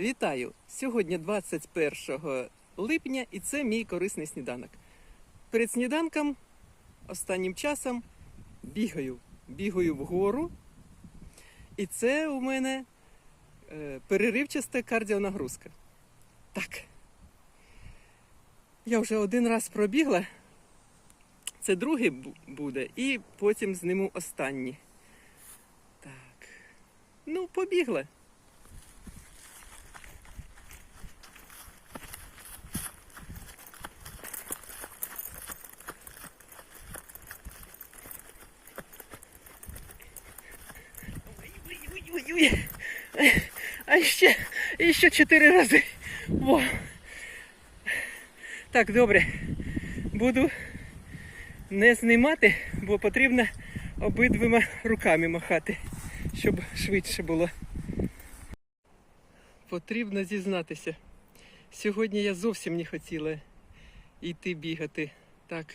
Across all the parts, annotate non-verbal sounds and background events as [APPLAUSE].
Вітаю! Сьогодні 21 липня і це мій корисний сніданок. Перед сніданком останнім часом бігаю. Бігаю вгору. І це у мене е, переривчаста кардіонагрузка. Так. Я вже один раз пробігла. Це другий буде, і потім зниму останній. Так. Ну, побігла. А ще, ще чотири рази. Во. Так, добре. Буду не знімати, бо потрібно обидвома руками махати, щоб швидше було. Потрібно зізнатися. Сьогодні я зовсім не хотіла йти бігати. Так.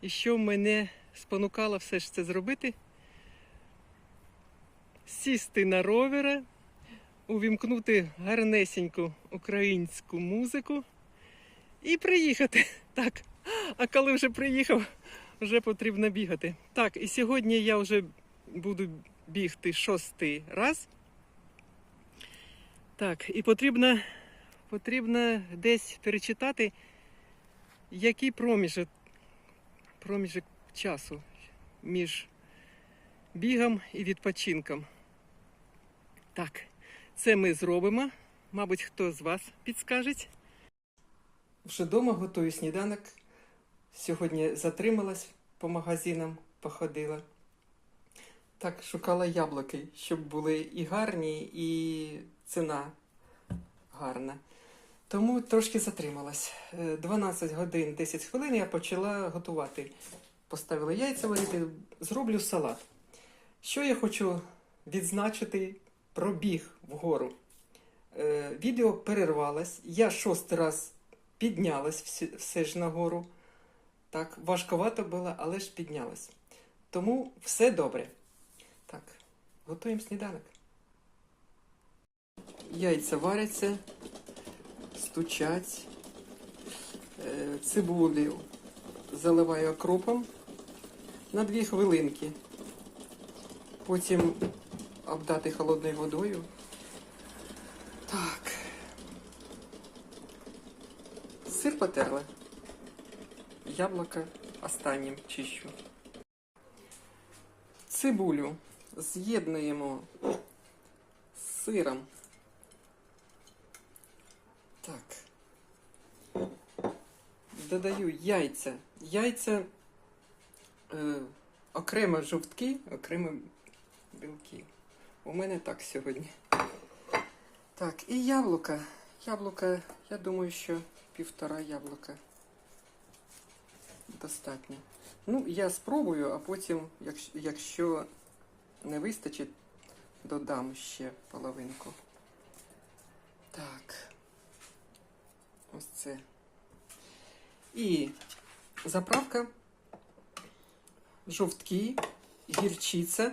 І що мене спонукало все ж це зробити? Сісти на ровера, увімкнути гарнесеньку українську музику і приїхати. [LAUGHS] Так. А коли вже приїхав, вже потрібно бігати. Так, і сьогодні я вже буду бігти шостий раз. Так, і потрібно, потрібно десь перечитати, який проміжок, проміжок часу між бігом і відпочинком. Так, це ми зробимо. Мабуть, хто з вас підскаже. Вже вдома готую сніданок. Сьогодні затрималась по магазинам, походила. Так, шукала яблуки, щоб були і гарні, і ціна гарна. Тому трошки затрималась. Е, 12 годин 10 хвилин я почала готувати. Поставила яйця варити, зроблю салат. Що я хочу відзначити про біг вгору. Е, відео перервалось. Я шостий раз піднялась все ж нагору. Так, важковато було, але ж піднялась. Тому все добре. Так, готуємо сніданок. Яйця варяться, стучать. Е, Цибулю заливаю окропом на дві хвилинки. Потім обдати холодною водою. Так. Сир потерла. Яблука останнім чищу. Цибулю з'єднуємо з сиром. Так. Додаю яйця. Яйця е, окремо жовтки, окремо білки. У мене так сьогодні. Так, і яблука. Яблука, я думаю, що півтора яблука достатньо. Ну, я спробую, а потім, якщо, не вистачить, додам ще половинку. Так. Ось це. І заправка, жовтки, гірчиця.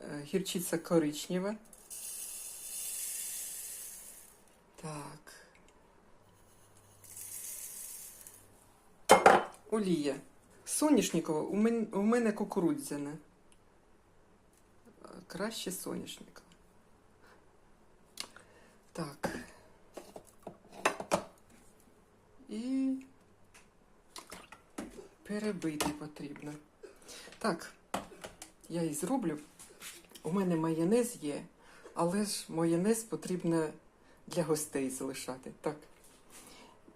Е, Гірчиця коричнева. Так. Олія. Соняшникова у мене, у мене кукурудзяна. Краще соняшникова. Так. І перебити потрібно. Так, я і зроблю. У мене майонез є, але ж майонез потрібно для гостей залишати. Так.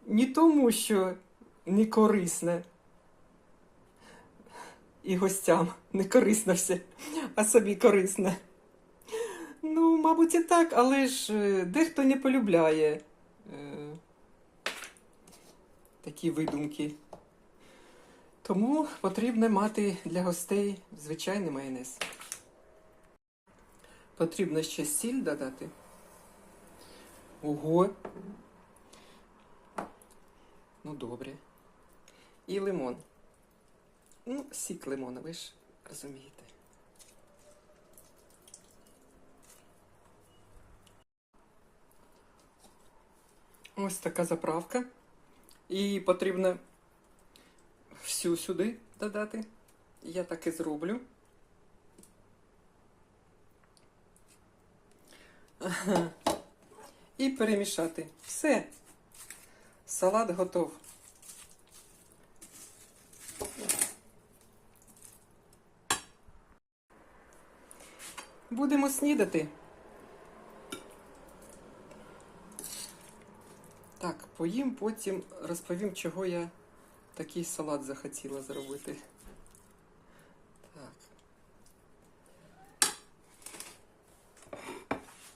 Не тому, що не корисне і гостям не корисно все, а собі корисне. Ну, мабуть, і так, але ж е, дехто не полюбляє е, такі видумки. Тому потрібно мати для гостей звичайний майонез. Потрібно ще сіль додати. Ого. Ну, добре. І лимон. Ну, сік лимона, ви ж розумієте. Ось така заправка. І потрібно всю сюди додати. Я так і зроблю. [LAUGHS] І перемішати. Все. Салат готов. Будемо снідати. Так, поїм, потім розповім, чого я такий салат захотіла зробити. Так.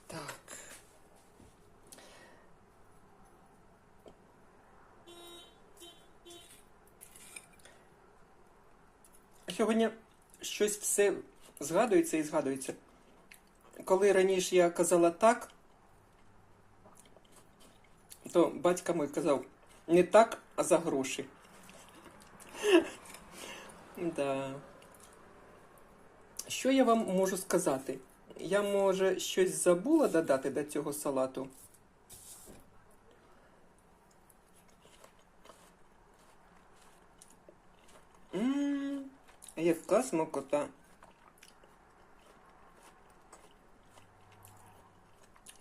Так. Сьогодні щось все згадується і згадується. Коли раніше я казала так, то батько мій казав не так, а за гроші. [LAUGHS] Да. Що я вам можу сказати? Я, може, щось забула додати до цього салату. Яка смакота.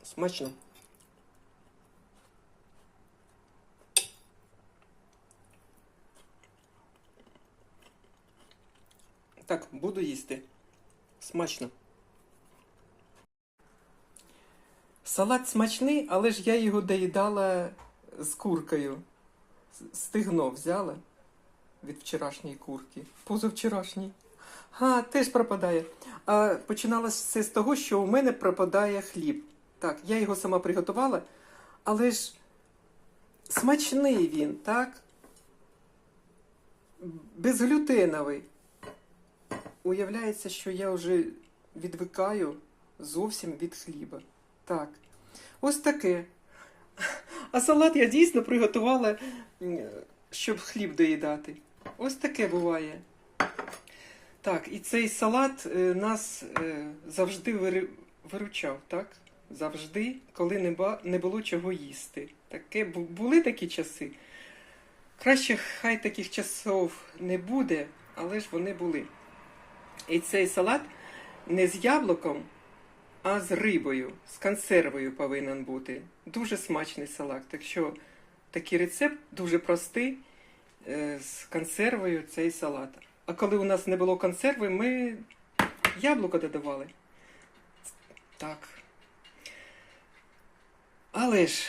Смачно. Так, буду їсти. Смачно. Салат смачний, але ж я його доїдала з куркою. Стигно взяла від вчорашньої курки. Позавчорашній. А, теж пропадає. А починалося все з того, що у мене пропадає хліб. Так, я його сама приготувала, але ж смачний він, так? Безглютеновий. Уявляється, що я вже відвикаю зовсім від хліба. Так. Ось таке. А салат я дійсно приготувала, щоб хліб доїдати. Ось таке буває. Так, і цей салат е, нас е, завжди виручав, так? Завжди, коли не, було чого їсти. Таке були такі часи. Краще хай таких часов не буде, але ж вони були. І цей салат не з яблуком, а з рибою, з консервою повинен бути. Дуже смачний салат. Так що такий рецепт дуже простий з консервою цей салат. А коли у нас не було консерви, ми яблуко додавали. Так. Але ж.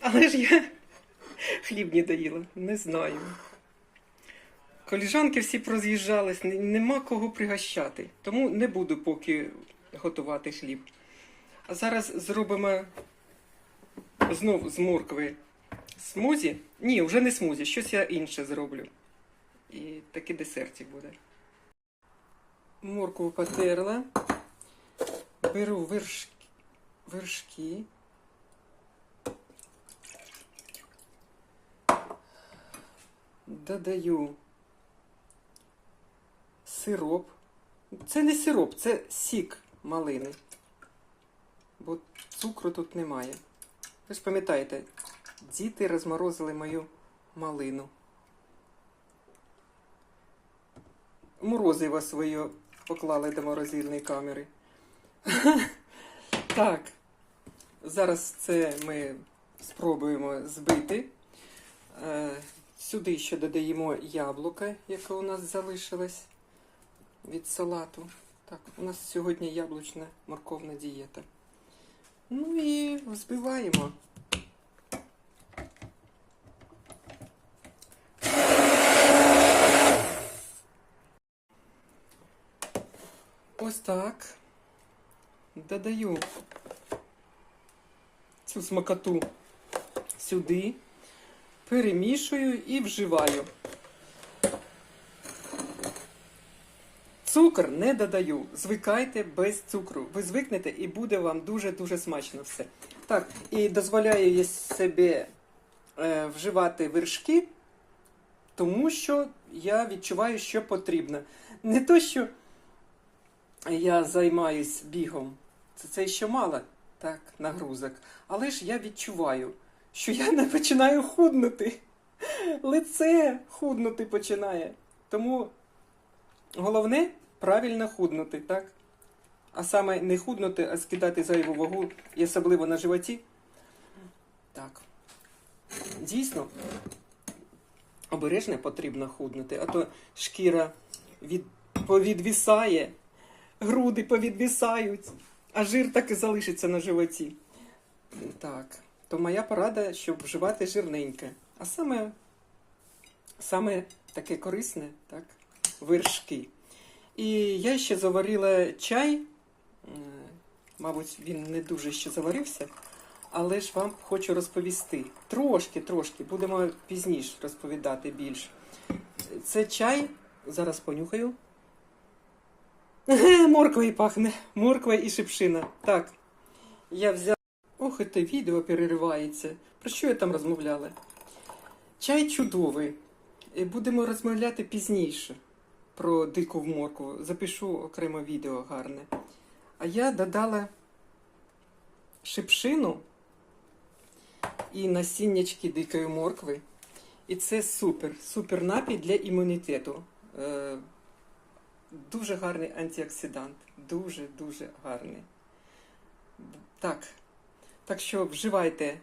Але ж я [LAUGHS] хліб не доїла, не знаю. Коліжанки всі пороз'їжджались, н- нема кого пригощати. Тому не буду поки готувати хліб. А зараз зробимо знов з моркви смузі. Ні, вже не смузі, щось я інше зроблю. І таки десертик буде. Моркву потерла. Беру вершки. вершки. Додаю сироп. Це не сироп, це сік малини. Бо цукру тут немає. Ви ж пам'ятаєте, діти розморозили мою малину. Морозиво своє поклали до морозильної камери. [LAUGHS] Так, зараз це ми спробуємо збити. Е, Сюди ще додаємо яблука, яке у нас залишилось від салату. Так, у нас сьогодні яблучна морковна дієта. Ну і взбиваємо. Ось так. Додаю цю смакоту сюди, перемішую і вживаю. Цукор не додаю. Звикайте без цукру. Ви звикнете і буде вам дуже-дуже смачно все. Так, і дозволяю я собі е, вживати вершки, тому що я відчуваю, що потрібно. Не то, що я займаюсь бігом. Це, це ще мало. так, нагрузок. Але ж я відчуваю, що я не починаю худнути. Лице худнути починає. Тому головне правильно худнути, так? А саме не худнути, а скидати зайву вагу, і особливо на животі. Так. Дійсно, обережно потрібно худнути, а то шкіра від, повідвісає, груди повідвісають, а жир так і залишиться на животі. Так, то моя порада, щоб вживати жирненьке. А саме, саме таке корисне, так, вершки. І я ще заварила чай. Мабуть, він не дуже ще заварився, але ж вам хочу розповісти. Трошки, трошки, будемо пізніше розповідати більше. Це чай, зараз понюхаю. Морквою пахне. Морква і шипшина. Так. Я взяв. Ох, і те відео переривається. Про що я там розмовляла? Чай чудовий. Е, Будемо розмовляти пізніше про дику моркву. Запишу окремо відео гарне. А я додала шипшину і насіннячки дикої моркви. І це супер, супер напій для імунітету. Дуже гарний антиоксидант. Дуже-дуже гарний. Так. Так що вживайте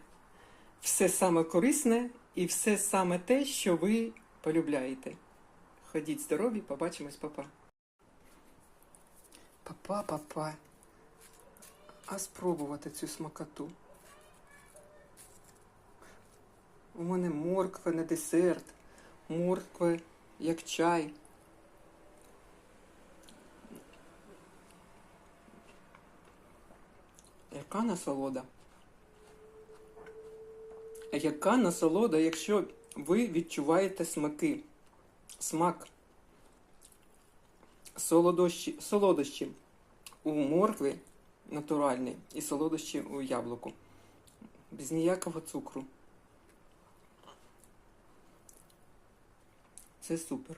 все саме корисне і все саме те, що ви полюбляєте. Ходіть здорові, побачимось, папа. Папа, папа. А спробувати цю смакоту. У мене морква на десерт, морква як чай. Яка насолода? Яка насолода, якщо ви відчуваєте смаки, смак, солодощі, солодощі у моркві натуральні і солодощі у яблуку. Без ніякого цукру. Це супер.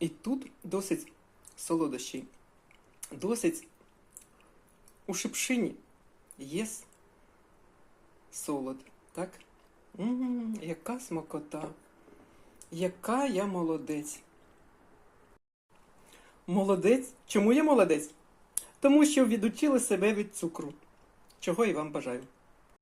І тут досить солодощі, досить у шипшині є солод, так? м яка смакота, яка я молодець. Молодець? Чому я молодець? Тому що відучила себе від цукру, чого і вам бажаю.